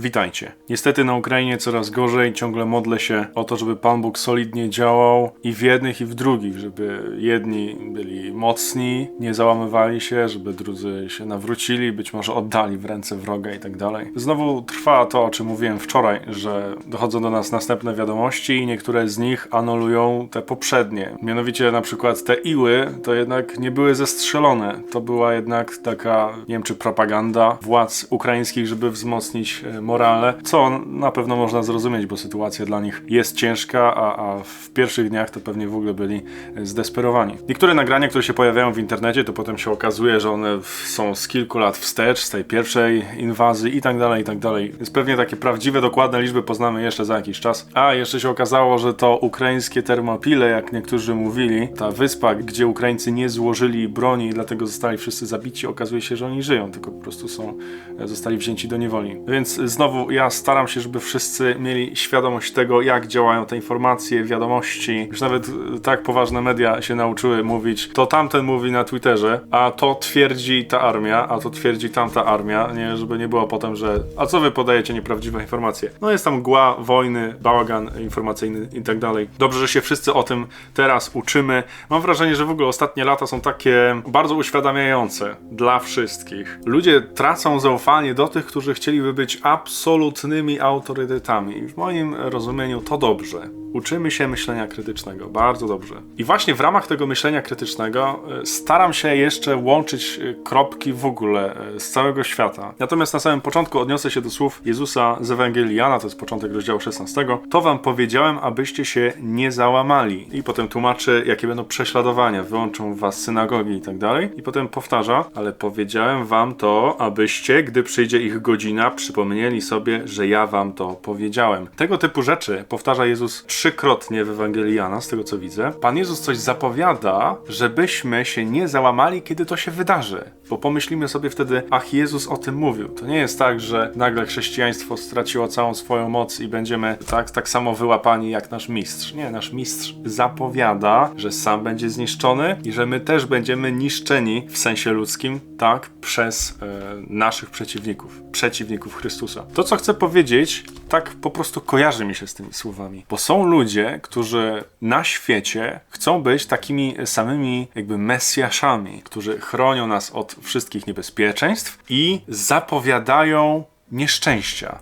Witajcie. Niestety na Ukrainie coraz gorzej, ciągle modlę się o to, żeby Pan Bóg solidnie działał i w jednych, i w drugich, żeby jedni byli mocni, nie załamywali się, żeby drudzy się nawrócili, być może oddali w ręce wroga i tak dalej. Znowu trwa to, o czym mówiłem wczoraj, że dochodzą do nas następne wiadomości i niektóre z nich anulują te poprzednie. Mianowicie na przykład te iły to jednak nie były zestrzelone. To była jednak taka, nie wiem czy propaganda władz ukraińskich, żeby wzmocnić e, morale, co na pewno można zrozumieć, bo sytuacja dla nich jest ciężka, a, a w pierwszych dniach to pewnie w ogóle byli e, zdesperowani. Niektóre nagrania, które się pojawiają w internecie, to potem się okazuje, że one są z kilku lat wstecz, z tej pierwszej inwazji i tak dalej, i tak dalej. Więc pewnie takie prawdziwe, dokładne liczby poznamy jeszcze za jakiś czas. A jeszcze się okazało, że to ukraińskie termopile, jak niektórzy mówili, ta wyspa, gdzie Ukraińcy nie złożyli broni i dlatego zostali wszyscy zabici, okazuje się, że oni żyją, tylko po prostu są, e, zostali wzięci do niewoli. Więc znowu ja staram się, żeby wszyscy mieli świadomość tego, jak działają te informacje, wiadomości. Już nawet e, tak poważne media się nauczyły mówić, to tamten mówi na Twitterze, a to twierdzi ta armia, a to twierdzi tamta armia, nie, żeby nie było potem, że a co wy podajecie nieprawdziwe informacje. No jest tam mgła, wojny, bałagan informacyjny i tak dalej. Dobrze, że się wszyscy o tym teraz uczymy. Mam wrażenie, że w ogóle ostatnie lata są takie bardzo uświadamiające dla wszystkich. Ludzie tracą zaufanie do tych, którzy chcieliby być absolutnymi autorytetami. W moim rozumieniu to dobrze. Uczymy się myślenia krytycznego, bardzo dobrze. I właśnie w ramach tego myślenia krytycznego e, staram się jeszcze łączyć e, kropki w ogóle e, z całego świata. Natomiast na samym początku odniosę się do słów Jezusa z Ewangelii Jana, to jest początek rozdziału 16. To wam powiedziałem, abyście się nie załamali. I potem tłumaczy, jakie będą prześladowania, wyłączą was synagogi i tak dalej. I potem powtarza, ale powiedziałem wam to, abyście, gdy przyjdzie ich godzina, przypomnieli sobie, że ja wam to powiedziałem. Tego typu rzeczy powtarza Jezus trzykrotnie w Ewangelii Jana, z tego co widzę. Pan Jezus coś zapowiada, żebyśmy się nie załamali, kiedy to się wydarzy. Bo pomyślimy sobie wtedy, ach, Jezus o tym mówił. To nie jest tak, że nagle chrześcijaństwo straciło całą swoją moc i będziemy tak, tak samo wyłapani jak nasz mistrz. Nie, nasz mistrz zapowiada, że sam będzie zniszczony i że my też będziemy niszczeni w sensie ludzkim, tak, przez e, naszych przeciwników, przeciwników Chrystusa. To, co chcę powiedzieć, tak po prostu kojarzy mi się z tymi słowami. Bo są ludzie, którzy na świecie chcą być takimi samymi jakby mesjaszami, którzy chronią nas od wszystkich niebezpieczeństw i zapowiadają nieszczęścia.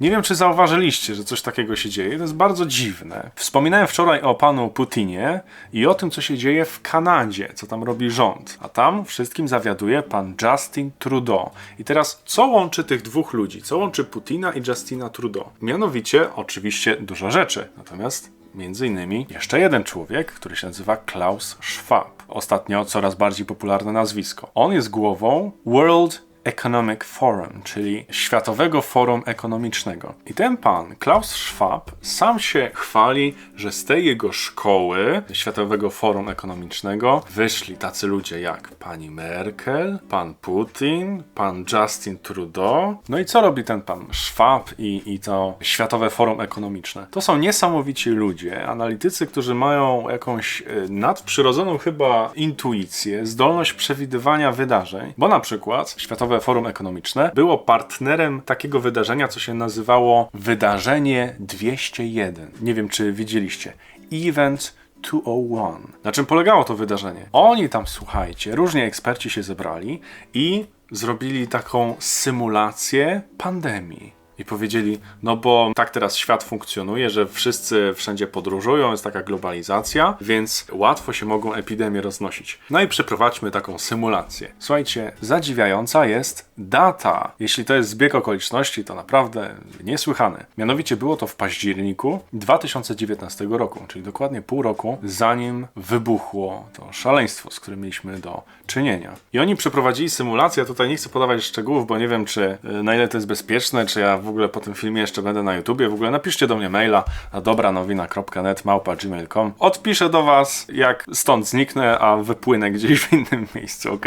Nie wiem, czy zauważyliście, że coś takiego się dzieje. To jest bardzo dziwne. Wspominałem wczoraj o panu Putinie i o tym, co się dzieje w Kanadzie, co tam robi rząd. A tam wszystkim zawiaduje pan Justin Trudeau. I teraz, co łączy tych dwóch ludzi? Co łączy Putina i Justina Trudeau? Mianowicie, oczywiście, dużo rzeczy. Natomiast między innymi jeszcze jeden człowiek, który się nazywa Klaus Schwab. Ostatnio coraz bardziej popularne nazwisko. On jest głową World Economic Forum, czyli Światowego Forum Ekonomicznego. I ten pan, Klaus Schwab, sam się chwali, że z tej jego szkoły Światowego Forum Ekonomicznego wyszli tacy ludzie jak pani Merkel, pan Putin, pan Justin Trudeau. No i co robi ten pan Schwab i, i to Światowe Forum Ekonomiczne? To są niesamowici ludzie, analitycy, którzy mają jakąś e, nadprzyrodzoną chyba intuicję, zdolność przewidywania wydarzeń, bo na przykład Światowe Forum Ekonomiczne było partnerem takiego wydarzenia, co się nazywało Wydarzenie 201. Nie wiem, czy widzieliście. Event 201. Na czym polegało to wydarzenie? Oni tam, słuchajcie, różni eksperci się zebrali i zrobili taką symulację pandemii. I powiedzieli, no bo tak teraz świat funkcjonuje, że wszyscy wszędzie podróżują, jest taka globalizacja, więc łatwo się mogą epidemie roznosić. No i przeprowadźmy taką symulację. Słuchajcie, zadziwiająca jest data. Jeśli to jest zbieg okoliczności, to naprawdę niesłychane. Mianowicie było to w październiku 2019 roku, czyli dokładnie pół roku zanim wybuchło to szaleństwo, z którym mieliśmy do czynienia. I oni przeprowadzili symulację, ja tutaj nie chcę podawać szczegółów, bo nie wiem, czy y, na ile to jest bezpieczne, czy ja w ogóle po tym filmie jeszcze będę na YouTubie. W ogóle napiszcie do mnie maila na dobranowina.net małpa gmail.com. Odpiszę do was, jak stąd zniknę, a wypłynę gdzieś w innym miejscu, ok?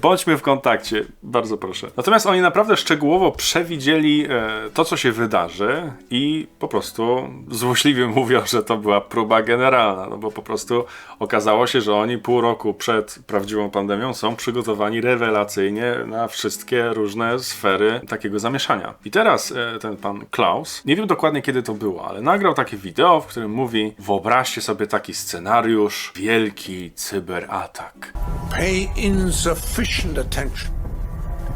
Bądźmy w kontakcie, bardzo proszę. Natomiast oni naprawdę szczegółowo przewidzieli e, to, co się wydarzy i po prostu złośliwie mówią, że to była próba generalna, no bo po prostu okazało się, że oni pół roku przed prawdziwą pandemią są przygotowani rewelacyjnie na wszystkie różne sfery takiego zamieszania. I teraz e, ten pan Klaus, nie wiem dokładnie kiedy to było, ale nagrał takie wideo, w którym mówi: Wyobraźcie sobie taki scenariusz, wielki cyberatak. Pay insufficient attention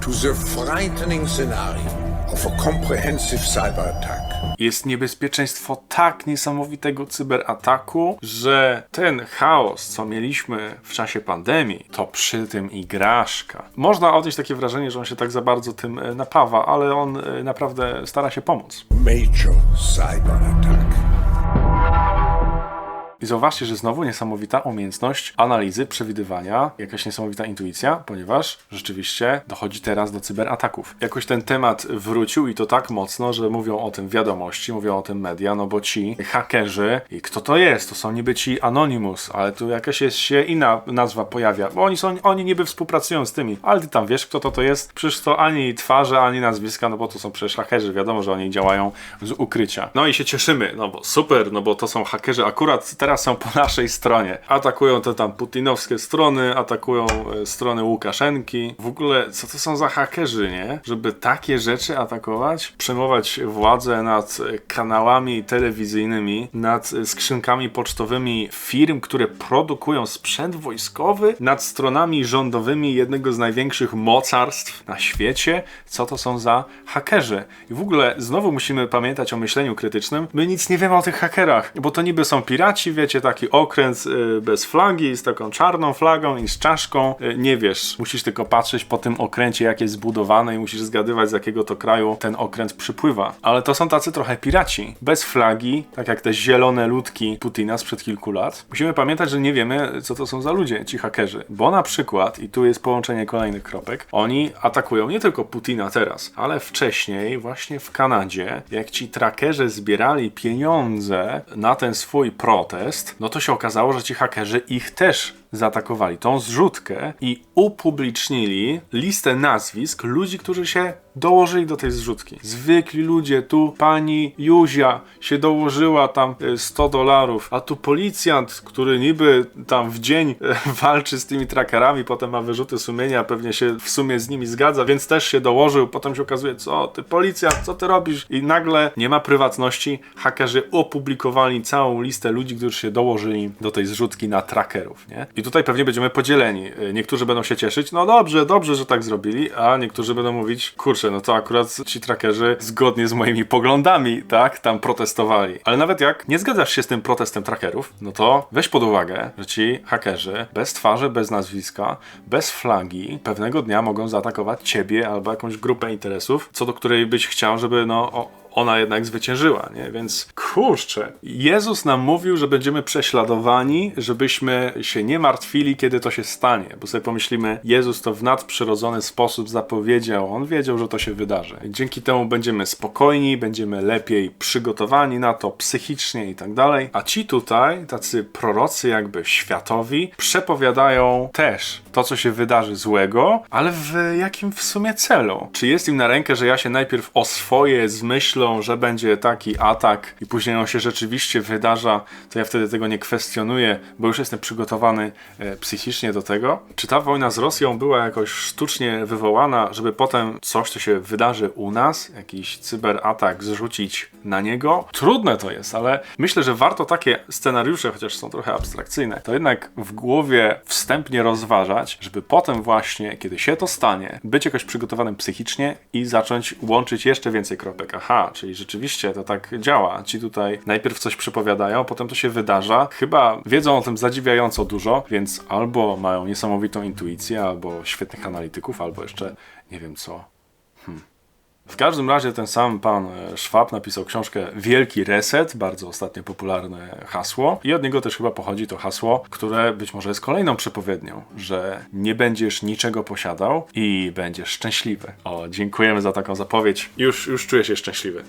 to the frightening scenario of a comprehensive cyber attack. Jest niebezpieczeństwo tak niesamowitego cyberataku, że ten chaos, co mieliśmy w czasie pandemii, to przy tym igraszka. Można odnieść takie wrażenie, że on się tak za bardzo tym e, napawa, ale on e, naprawdę stara się pomóc. Major cyber attack. I zauważcie, że znowu niesamowita umiejętność analizy, przewidywania, jakaś niesamowita intuicja, ponieważ rzeczywiście dochodzi teraz do cyberataków. Jakoś ten temat wrócił i to tak mocno, że mówią o tym wiadomości, mówią o tym media, no bo ci hakerzy, i kto to jest? To są niby ci Anonymous, ale tu jakaś jest się inna nazwa pojawia, bo oni są, oni niby współpracują z tymi, ale ty tam wiesz, kto to to jest? Przecież to ani twarze, ani nazwiska, no bo to są przecież hakerzy, wiadomo, że oni działają z ukrycia. No i się cieszymy, no bo super, no bo to są hakerzy akurat teraz są po naszej stronie. Atakują te tam putinowskie strony, atakują e, strony Łukaszenki. W ogóle, co to są za hakerzy, nie? Żeby takie rzeczy atakować? Przejmować władzę nad e, kanałami telewizyjnymi, nad e, skrzynkami pocztowymi firm, które produkują sprzęt wojskowy, nad stronami rządowymi jednego z największych mocarstw na świecie. Co to są za hakerzy? I w ogóle znowu musimy pamiętać o myśleniu krytycznym. My nic nie wiemy o tych hakerach, bo to niby są piraci, wiecie, taki okręt y, bez flagi, z taką czarną flagą i z czaszką. Y, Nie wiesz, musisz tylko patrzeć po tym okręcie, jak jest zbudowany i musisz zgadywać, z jakiego to kraju ten okręt przypływa. Ale to są tacy trochę piraci. Bez flagi, tak jak te zielone ludki Putina sprzed kilku lat. Musimy pamiętać, że nie wiemy, co to są za ludzie, ci hakerzy. Bo na przykład, i tu jest połączenie kolejnych kropek, oni atakują nie tylko Putina teraz, ale wcześniej, właśnie w Kanadzie, jak ci trackerzy zbierali pieniądze na ten swój protest, no to się okazało, że ci hakerzy ich też zaatakowali tą zrzutkę i upublicznili listę nazwisk ludzi, którzy się dołożyli do tej zrzutki. Zwykli ludzie, tu pani Juzia się dołożyła tam e, 100 dolarów, a tu policjant, który niby tam w dzień e, walczy z tymi trackerami, potem ma wyrzuty sumienia, pewnie się w sumie z nimi zgadza, więc też się dołożył, potem się okazuje, co ty policjant, co ty robisz? I nagle nie ma prywatności, hakerzy opublikowali całą listę ludzi, którzy się dołożyli do tej zrzutki na trackerów, nie? I tutaj pewnie będziemy podzieleni. E, Niektórzy będą się cieszyć, no dobrze, dobrze, że tak zrobili, a niektórzy będą mówić, kurczę, no to akurat ci trackerzy zgodnie z moimi poglądami, tak, tam protestowali. Ale nawet jak nie zgadzasz się z tym protestem trackerów, no to weź pod uwagę, że ci hakerzy bez twarzy, bez nazwiska, bez flagi pewnego dnia mogą zaatakować ciebie albo jakąś grupę interesów, co do której byś chciał, żeby no o, ona jednak zwyciężyła, nie? Więc kurczę, Jezus nam mówił, że będziemy prześladowani, żebyśmy się nie martwili, kiedy to się stanie, bo sobie pomyślimy, Jezus to w nadprzyrodzony sposób zapowiedział, on wiedział, że to się wydarzy. Dzięki temu będziemy spokojni, będziemy lepiej przygotowani na to psychicznie i tak dalej. A ci tutaj, tacy prorocy jakby światowi, przepowiadają też to, co się wydarzy złego, ale w jakim w sumie celu? Czy jest im na rękę, że ja się najpierw oswoję z myślą, że będzie taki atak i później on się rzeczywiście wydarza, to ja wtedy tego nie kwestionuję, bo już jestem przygotowany e, psychicznie do tego? Czy ta wojna z Rosją była jakoś sztucznie wywołana, żeby potem coś, co się wydarzy u nas, jakiś cyberatak zrzucić na niego? Trudne to jest, ale myślę, że warto takie scenariusze, chociaż są trochę abstrakcyjne, to jednak w głowie wstępnie rozważać, żeby potem właśnie, kiedy się to stanie, być jakoś przygotowanym psychicznie i zacząć łączyć jeszcze więcej kropek. Aha, czyli rzeczywiście to tak działa. Ci tutaj najpierw coś przepowiadają, potem to się wydarza. Chyba wiedzą o tym zadziwiająco dużo, więc albo mają niesamowitą intuicję, albo świetnych analityków, albo jeszcze nie wiem co. Hmm. W każdym razie ten sam pan e, Schwab napisał książkę Wielki Reset, bardzo ostatnio popularne hasło. I od niego też chyba pochodzi to hasło, które być może jest kolejną przepowiednią, że nie będziesz niczego posiadał i będziesz szczęśliwy. O, dziękujemy za taką zapowiedź. Już, już czuję się szczęśliwy.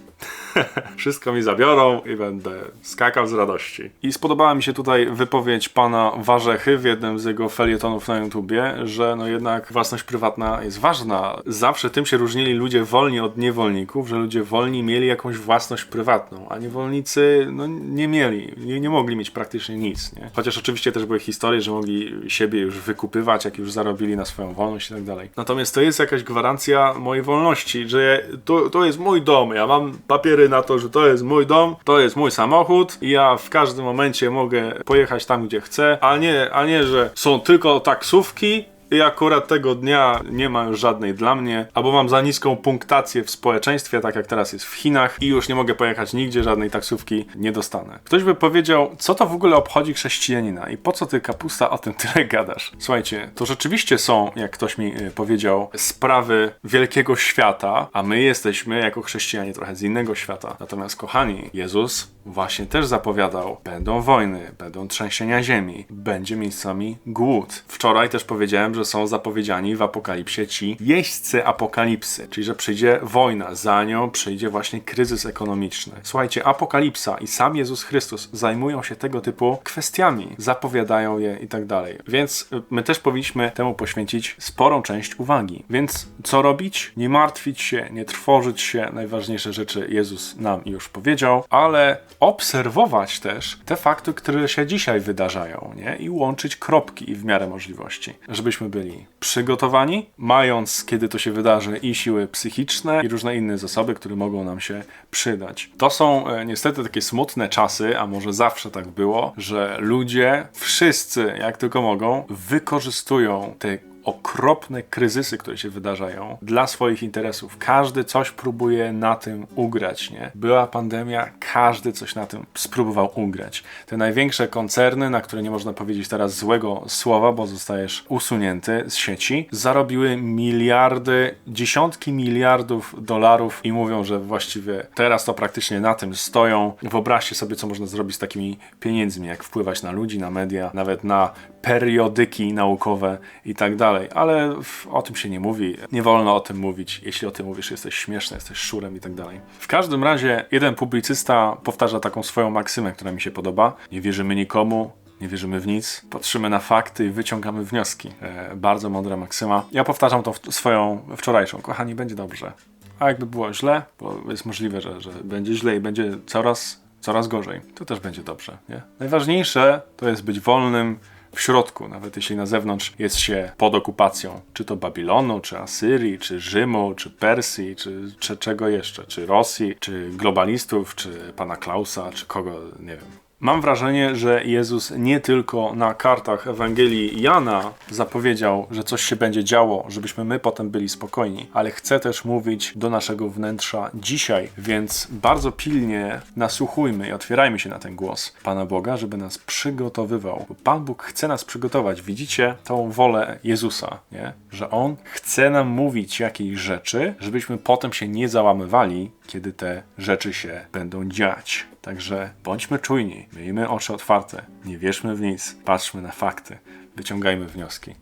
Wszystko mi zabiorą i będę skakał z radości. I spodobała mi się tutaj wypowiedź pana Warzechy w jednym z jego felietonów na YouTubie, że no jednak własność prywatna jest ważna. Zawsze tym się różnili ludzie wolni od niewolników, że ludzie wolni mieli jakąś własność prywatną, a niewolnicy no, nie mieli, nie, nie mogli mieć praktycznie nic. Nie? Chociaż oczywiście też były historie, że mogli siebie już wykupywać, jak już zarobili na swoją wolność i tak dalej. Natomiast to jest jakaś gwarancja mojej wolności, że to, to jest mój dom, ja mam papiery na to, że to jest mój dom, to jest mój samochód i ja w każdym momencie mogę pojechać tam, gdzie chcę, a nie, a nie że są tylko taksówki i akurat tego dnia nie ma już żadnej dla mnie, albo mam za niską punktację w społeczeństwie, tak jak teraz jest w Chinach, i już nie mogę pojechać nigdzie, żadnej taksówki nie dostanę. Ktoś by powiedział, co to w ogóle obchodzi chrześcijanina i po co ty kapusta o tym tyle gadasz? Słuchajcie, to rzeczywiście są, jak ktoś mi y, powiedział, sprawy wielkiego świata, a my jesteśmy jako chrześcijanie trochę z innego świata. Natomiast kochani, Jezus właśnie też zapowiadał, będą wojny, będą trzęsienia ziemi, będzie miejscami głód. Wczoraj też powiedziałem, że są zapowiedziani w apokalipsie ci jeźdźcy apokalipsy, czyli że przyjdzie wojna, za nią przyjdzie właśnie kryzys ekonomiczny. Słuchajcie, apokalipsa i sam Jezus Chrystus zajmują się tego typu kwestiami, zapowiadają je i tak dalej. Więc y, my też powinniśmy temu poświęcić sporą część uwagi. Więc co robić? Nie martwić się, nie trwożyć się. Najważniejsze rzeczy Jezus nam już powiedział, ale obserwować też te fakty, które się dzisiaj wydarzają, nie? I łączyć kropki w miarę możliwości, żebyśmy byli przygotowani, mając, kiedy to się wydarzy, i siły psychiczne, i różne inne zasoby, które mogą nam się przydać. To są e, niestety takie smutne czasy, a może zawsze tak było, że ludzie, wszyscy, jak tylko mogą, wykorzystują te okropne kryzysy, które się wydarzają dla swoich interesów. Każdy coś próbuje na tym ugrać, nie? Była pandemia, każdy coś na tym spróbował ugrać. Te największe koncerny, na które nie można powiedzieć teraz złego słowa, bo zostajesz usunięty z sieci, zarobiły miliardy, dziesiątki miliardów dolarów i mówią, że właściwie teraz to praktycznie na tym stoją. Wyobraźcie sobie, co można zrobić z takimi pieniędzmi, jak wpływać na ludzi, na media, nawet na periodyki naukowe i tak dalej, ale w- o tym się nie mówi. Nie wolno o tym mówić. Jeśli o tym mówisz, jesteś śmieszny, jesteś szurem i tak dalej. W każdym razie jeden publicysta powtarza taką swoją maksymę, która mi się podoba. Nie wierzymy nikomu, nie wierzymy w nic, patrzymy na fakty i wyciągamy wnioski. E, bardzo mądra maksyma. Ja powtarzam tą swoją wczorajszą. Kochani, będzie dobrze. A jakby było źle, bo jest możliwe, że, że będzie źle i będzie coraz, coraz gorzej, to też będzie dobrze. Nie? Najważniejsze to jest być wolnym, w środku, nawet jeśli na zewnątrz jest się pod okupacją, czy to Babilonu, czy Asyrii, czy Rzymu, czy Persji, czy, czy czego jeszcze, czy Rosji, czy globalistów, czy pana Klausa, czy kogo, nie wiem. Mam wrażenie, że Jezus nie tylko na kartach Ewangelii Jana zapowiedział, że coś się będzie działo, żebyśmy my potem byli spokojni, ale chce też mówić do naszego wnętrza dzisiaj, więc bardzo pilnie nasłuchujmy i otwierajmy się na ten głos Pana Boga, żeby nas przygotowywał. Pan Bóg chce nas przygotować. Widzicie tą wolę Jezusa, nie? że On chce nam mówić jakiejś rzeczy, żebyśmy potem się nie załamywali, kiedy te rzeczy się będą dziać. Także bądźmy czujni, miejmy oczy otwarte, nie wierzmy w nic, patrzmy na fakty, wyciągajmy wnioski.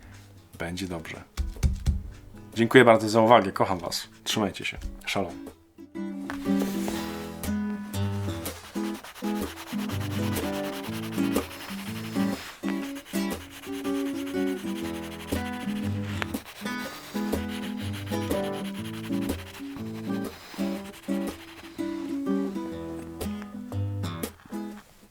Będzie dobrze. Dziękuję bardzo za uwagę, kocham Was. Trzymajcie się. Shalom.